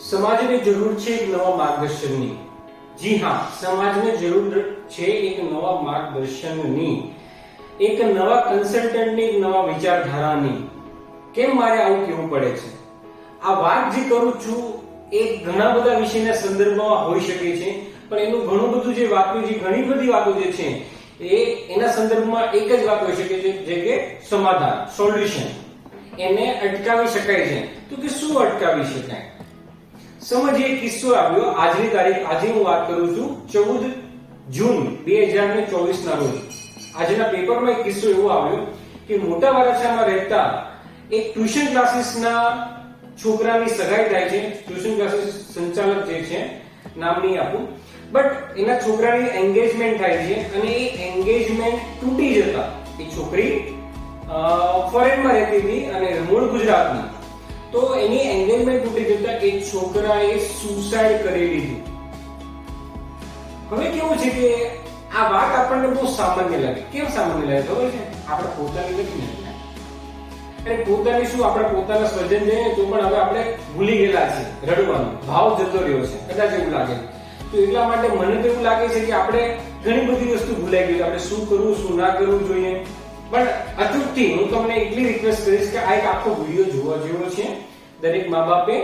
સમાજને જરૂર છે એક નવા માર્ગદર્શનની. જી હા, સમાજને જરૂર છે એક નવા માર્ગદર્શનની. એક નવા કન્સલ્ટન્ટની એક નવા વિચારધારાની. કેમ મારે આવું કેવું પડે છે? આ વાત જે કરું છું એ ઘણા બધા વિષયના સંદર્ભમાં હોઈ શકે છે, પણ એનું ઘણું બધું જે વાતો જે ઘણી બધી વાતો જે છે, એ એના સંદર્ભમાં એક જ વાત હોઈ શકે છે, જે કે સમાધાન, સોલ્યુશન. એને અટકાવી શકાય છે. તો કે શું અટકાવી શકાય? સમજીએ એક કિસ્સો આવ્યો. આજની તારીખ, આજે હું વાત કરું છું ચૌદ જૂન બે હજાર ને ચોવીસ ના રોજ. આજના પેપરમાં એક કિસ્સો એવો આવ્યો કે મોટા વરાછામાં રહેતા એક ટ્યુશન ક્લાસીસના છોકરાની સગાઈ થાય છે. ટ્યુશન ક્લાસીસ સંચાલક જે છે, નામ નહીં આપું. બટ એના છોકરાની એન્ગેજમેન્ટ થાય છે અને એ એન્ગેજમેન્ટ તૂટી જતા. એ છોકરી ફોરેનમાં રહેતી હતી અને મૂળ ગુજરાતની. તો એની એન્ગેજમેન્ટ તૂટી જતા એ છોકરાએ સુસાઇડ કરી લીધું હવે કેવું છે કે આ વાત આપણને બહુ સામાન્ય લાગે. કેમ સામાન્ય લાગે? ખબર છે? આપણે પોતાની નથી એટલે પોતાની શું? આપણે પોતાના સ્વજન જઈએ તો પણ હવે આપણે ભૂલી ગયેલા છે રડવાનો. ભાવ જતો રહ્યો છે. કદાચ એવું લાગે. તો એટલા માટે મને તો એવું લાગે છે કે આપણે ઘણી બધી વસ્તુ ભૂલાઈ ગઈ. આપણે શું કરવું, શું ના કરવું જોઈએ? પણ અતૃપ્તિ હું તમને એટલી રિક્વેસ્ટ કરીશ કે આ એક આખો વીડિયો જોવા જેવો છે, દરેક મા બાપે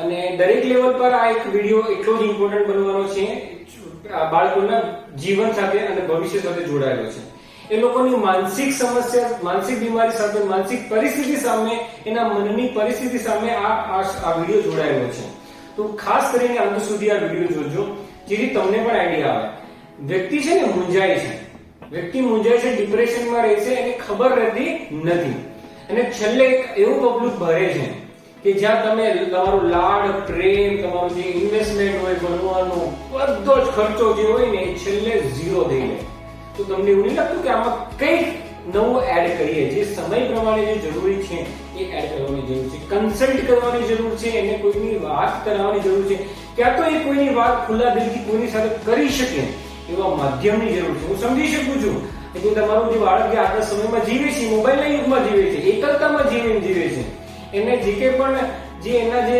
અને દરેક લેવલ પર આ એક વીડિયો એટલો જ ઇમ્પોર્ટન્ટ બનવાનો છે બાળકોના જીવન સાથે અને ભવિષ્ય સાથે જોડાયેલો છે. એ લોકોની માનસિક સમસ્યા, માનસિક બીમારી સાથે માનસિક પરિસ્થિતિ સામે, એના મનની પરિસ્થિતિ સામે આ આ વીડિયો જોડાયેલો છે. તો ખાસ કરીને અંત સુધી આ વીડિયો જોજો, જેથી તમને પણ આઈડિયા આવે. વ્યક્તિ છે ને મૂંઝાય છે. વ્યક્તિ મૂંઝાય છે ડિપ્રેશનમાં રહે છે, એને ખબર રહેતી નથી. અને છેલ્લે એક એવું પગલું ભરે છે કે જ્યાં તમે તમારું લાડ, પ્રેમ, તમારું જે ઇન્વેસ્ટમેન્ટ હોય ભણવાનો બધો જ ખર્ચો જે હોય ને એ છેલ્લે ઝીરો થઈ જાય. તો તમને એવું નહીં લાગતું કે આમાં કંઈક નવું એડ કરીએ? જે સમય પ્રમાણે જે જરૂરી છે એ એડ કરવાની જરૂર છે. કન્સલ્ટ કરવાની જરૂર છે, એને કોઈની વાત કરાવવાની જરૂર છે. ક્યાં તો એ કોઈની વાત ખુલ્લા દિલથી કોઈની સાથે કરી શકે. એવા માધ્યમની જરૂર છે. હું સમજી શકું છું કે તમારું જે બાળક જે આજના સમયમાં જીવે છે મોબાઈલના યુગમાં જીવે છે, એકલતામાં જીવીને જીવે છે, એને જે કે પણ જે એના જે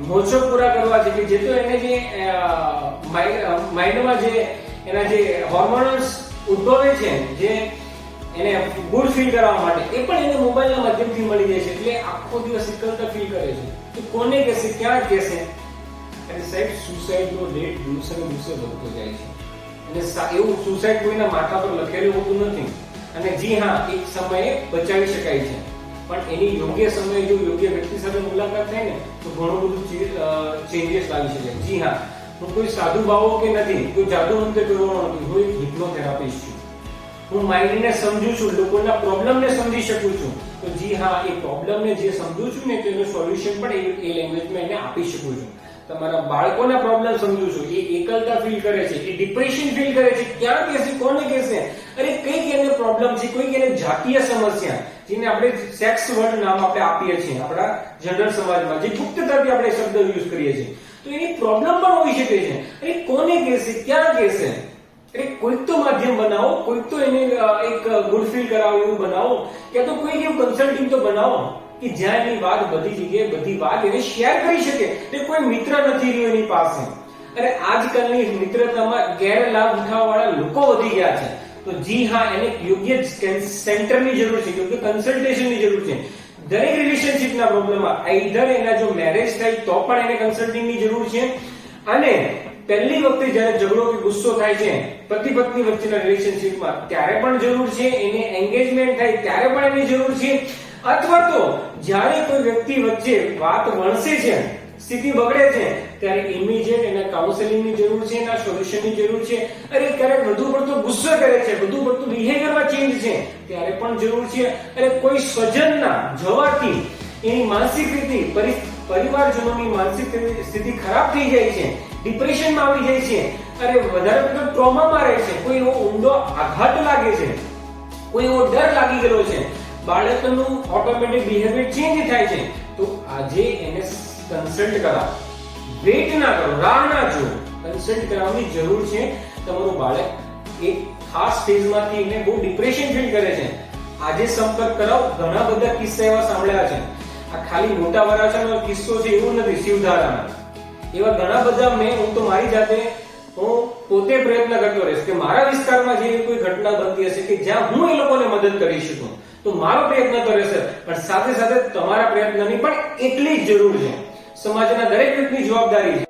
મોજો પૂરા કરવા છે કે જે તો એને જે માઇન્ડમાં જે એના જે હોર્મોન્સ ઉદ્ભવે છે, જે એને ગુડ ફીલ કરવા માટે, એ પણ એને મોબાઈલના માધ્યમથી મળી જાય છે. એટલે આખો દિવસ એકલતા ફીલ કરે છે. તો કોને કહેશે? ક્યાં કહેશે? અને સાહેબ સુસાઇડનો રેટ દિવસે દિવસે વધતો જાય છે. અને એવું સુસાઇડ કોઈના માથા પર લખેલું હોતું નથી. અને જી હા એક સમયે બચાવી શકાય છે. પણ એની યોગ્ય સમયે જો યોગ્ય વ્યક્તિ સાથે મુલાકાત થાય ને, તો ઘણું બધું ચેન્જીસ લાવી શકે. જી હા, હું કોઈ સાધુ બાવો કે નથી, કોઈ જાદુ મંત્ર કરવાનો નથી, હું એક હિપ્નોથેરાપિસ્ટ છું. હું માઇન્ડને સમજુ છું, લોકોના પ્રોબ્લેમને સમજી શકું છું. તો જી હા, એ પ્રોબ્લેમને જે સમજુ છું ને તેનું સોલ્યુશન પણ એ લેંગ્વેજમાં એને આપી શકું છું. તમારા બાળકોના પ્રોબ્લેમ સમજુ છું. એ એકલતા ફીલ કરે છે, એ ડિપ્રેશન ફીલ કરે છે. ક્યાં કહેશે કોને કહેશે અરે કંઈક એને પ્રોબ્લેમ છે, કોઈક એને જાતીય સમસ્યા જેને આપણે સેક્સ વર્ડ નામ આપણે આપીએ છીએ, આપણા જનરલ સમાજમાં, જે ગુપ્તતાથી આપણે શબ્દ યુઝ કરીએ છીએ. તો એની પ્રોબ્લેમ પણ હોઈ શકે છે. અરે કોને કહેશે ક્યાં કહેશે અરે કોઈક તો માધ્યમ બનાવો, કોઈક તો એને એક ગુડ ફીલ કરાવો, એવું બનાવો. કે તો કોઈક એવું કન્સલ્ટિંગ તો બનાવો. કે જ્યાં એની વાત બધી જગ્યાએ બધી વાત એને શેર કરી શકે તે કોઈ મિત્ર નથી રહ્યો એની પાસે. અને આજકાલની મિત્રતામાં ગેરલાભ ઉઠાવવાવાળા લોકો વધી ગયા છે. તો જી હા, એને યોગ્ય સેન્ટરની જરૂર છે, યોગ્ય કન્સલ્ટેશનની જરૂર છે. દરેક રિલેશનશિપના પ્રોબ્લેમમાં આઈધર એના જો મેરેજ થાય તો પણ એને કન્સલ્ટિંગની જરૂર છે. અને પહેલી વખતે જ્યારે ઝઘડો કે ગુસ્સો થાય છે, પતિ પત્ની વચ્ચેના રિલેશનશિપમાં ત્યારે પણ જરૂર છે, એને એન્ગેજમેન્ટ થાય ત્યારે પણ એની જરૂર છે. અથવા તો જ્યારે કોઈ વ્યક્તિ વચ્ચે વાત વણસે છે, સ્થિતિ બગડે છે, ત્યારે ઇમિડિયેટ એને કાઉન્સેલિંગની જરૂર છે, એના સોલ્યુશનની જરૂર છે. અરે ક્યારેક વધુ પડતો ગુસ્સો કરે છે, વધુ પડતું બિહેવિયરમાં ચેન્જ છે, ત્યારે પણ જરૂર છે. અરે કોઈ સ્વજનના જવાથી એની માનસિક રીતે પરિવારજનો પરિવારજનોની માનસિક સ્થિતિ ખરાબ થઈ જાય છે ડિપ્રેશનમાં આવી જાય છે. અરે વધારે પડતો ટ્રોમામાં રહે છે. કોઈ એવો ઊંડો આઘાત લાગે છે, કોઈ એવો ડર લાગી ગયેલો છે. બાળકનું ઓટોમેટિક બિહેવિયર ચેન્જ થાય છે. તો આજે એને કન્સલ્ટ કરાવો. વેટ ના કરો, રાહ ના જો કન્સલ્ટ કરાવવાની જરૂર છે. તમારું બાળક એક ખાસ સ્ટેજમાંથી એને બહુ ડિપ્રેશન ફીલ કરે છે. આજે સંપર્ક કરાવો. ઘણા બધા કિસ્સા એવા સાંભળ્યા છે. આ ખાલી મોટા વરાછાનો કિસ્સો છે એવું નથી, શિવધારાનો. એવા ઘણા બધા મેં, હું તો મારી જાતે, હું પોતે પ્રયત્ન કરતો રહીશ કે મારા વિસ્તારમાં જે કોઈ ઘટના બનતી હશે કે જ્યાં હું એ લોકોને મદદ કરી શકું. તો મારો પ્રયત્ન તો રહેશે પણ સાથે સાથે તમારા પ્રયત્નની પણ એટલી જ જરૂર છે. સમાજના દરેક વ્યક્તિની જવાબદારી છે.